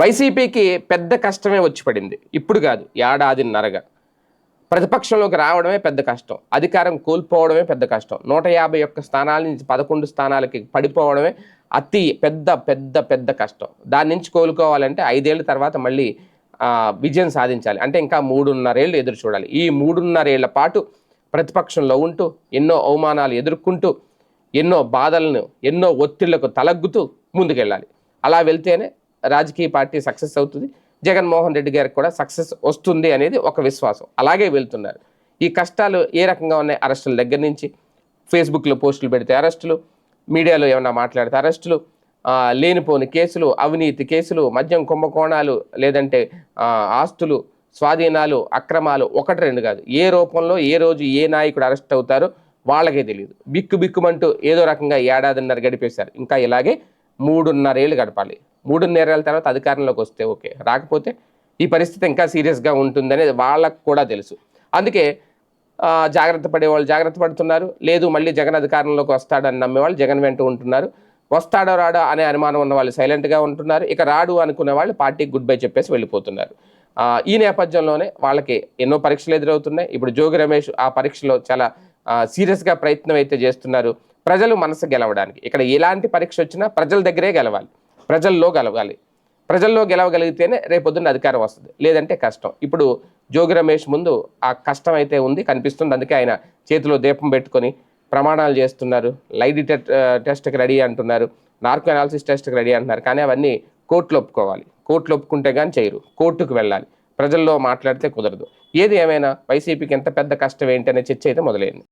వైసీపీకి పెద్ద కష్టమే వచ్చి పడింది. ఇప్పుడు కాదు ఏడాదిన్నరగా. ప్రతిపక్షంలోకి రావడమే పెద్ద కష్టం. అధికారం కోల్పోవడమే పెద్ద కష్టం. నూట యాభై ఒక్క స్థానాల నుంచి పదకొండు స్థానాలకి పడిపోవడమే అతి పెద్ద పెద్ద పెద్ద కష్టం. దాని నుంచి కోలుకోవాలంటే ఐదేళ్ళ తర్వాత మళ్ళీ విజయం సాధించాలి. అంటే ఇంకా మూడున్నరేళ్ళు ఎదురు చూడాలి. ఈ మూడున్నరేళ్ళ పాటు ప్రతిపక్షంలో ఉంటూ ఎన్నో అవమానాలు ఎదుర్కొంటూ ఎన్నో బాధలను ఎన్నో ఒత్తిళ్ళకు తలగ్గుతూ ముందుకెళ్ళాలి. అలా వెళ్తేనే రాజకీయ పార్టీ సక్సెస్ అవుతుంది. జగన్మోహన్ రెడ్డి గారికి కూడా సక్సెస్ వస్తుంది అనేది ఒక విశ్వాసం. అలాగే వెళ్తున్నారు. ఈ కష్టాలు ఏ రకంగా ఉన్నాయి? అరెస్టుల దగ్గర నుంచి ఫేస్బుక్లో పోస్టులు పెడితే అరెస్టులు మీడియాలో ఏమైనా మాట్లాడితే అరెస్టులు లేనిపోని కేసులు అవినీతి కేసులు మద్యం కుంభకోణాలు లేదంటే ఆస్తులు స్వాధీనాలు అక్రమాలు ఒకటి రెండు కాదు. ఏ రూపంలో ఏ రోజు ఏ నాయకుడు అరెస్ట్ అవుతారో వాళ్ళకే తెలియదు బిక్కు బిక్కుమంటూ ఏదో రకంగా ఏడాదిన్నర గడిపేశారు. ఇంకా ఇలాగే మూడున్నరేళ్ళు గడపాలి. మూడున్నరేళ్ళ తర్వాత అధికారంలోకి వస్తే ఓకే. రాకపోతే ఈ పరిస్థితి ఇంకా సీరియస్గా ఉంటుందనేది వాళ్ళకు కూడా తెలుసు. అందుకే జాగ్రత్త పడే వాళ్ళు జాగ్రత్త పడుతున్నారు. లేదు మళ్ళీ జగన్ అధికారంలోకి వస్తాడని నమ్మేవాళ్ళు జగన్ వెంట ఉంటున్నారు. వస్తాడో రాడో అనే అనుమానం ఉన్న వాళ్ళు సైలెంట్గా ఉంటున్నారు. ఇక రాడు అనుకునే వాళ్ళు పార్టీకి గుడ్ బై చెప్పేసి వెళ్ళిపోతున్నారు. ఈ నేపథ్యంలోనే వాళ్ళకి ఎన్నో పరీక్షలు ఎదురవుతున్నాయి. ఇప్పుడు జోగి రమేష్ ఆ పరీక్షలో చాలా సీరియస్గా ప్రయత్నం అయితే చేస్తున్నారు. ప్రజలు మనసు గెలవడానికి. ఇక్కడ ఎలాంటి పరీక్ష వచ్చినా ప్రజల దగ్గరే గెలవాలి. ప్రజల్లో గెలవాలి. ప్రజల్లో గెలవగలిగితేనే రేపొద్దున్న అధికారం వస్తుంది. లేదంటే కష్టం. ఇప్పుడు జోగి రమేష్ ముందు ఆ కష్టం అయితే ఉంది కనిపిస్తుంది. అందుకే ఆయన చేతిలో దీపం పెట్టుకొని ప్రమాణాలు చేస్తున్నారు. లై డిటెక్ట్ టెస్ట్కి రెడీ అంటున్నారు. నార్కో అనాలిసిస్ టెస్ట్కి రెడీ అంటున్నారు. కానీ అవన్నీ కోర్టులో ఒప్పుకోవాలి. కోర్టులో ఒప్పుకుంటే కానీ చేయరు. కోర్టుకు వెళ్ళాలి. ప్రజల్లో మాట్లాడితే కుదరదు. ఏది ఏమైనా వైసీపీకి ఎంత పెద్ద కష్టం ఏంటి అనే చర్చ అయితే మొదలైంది.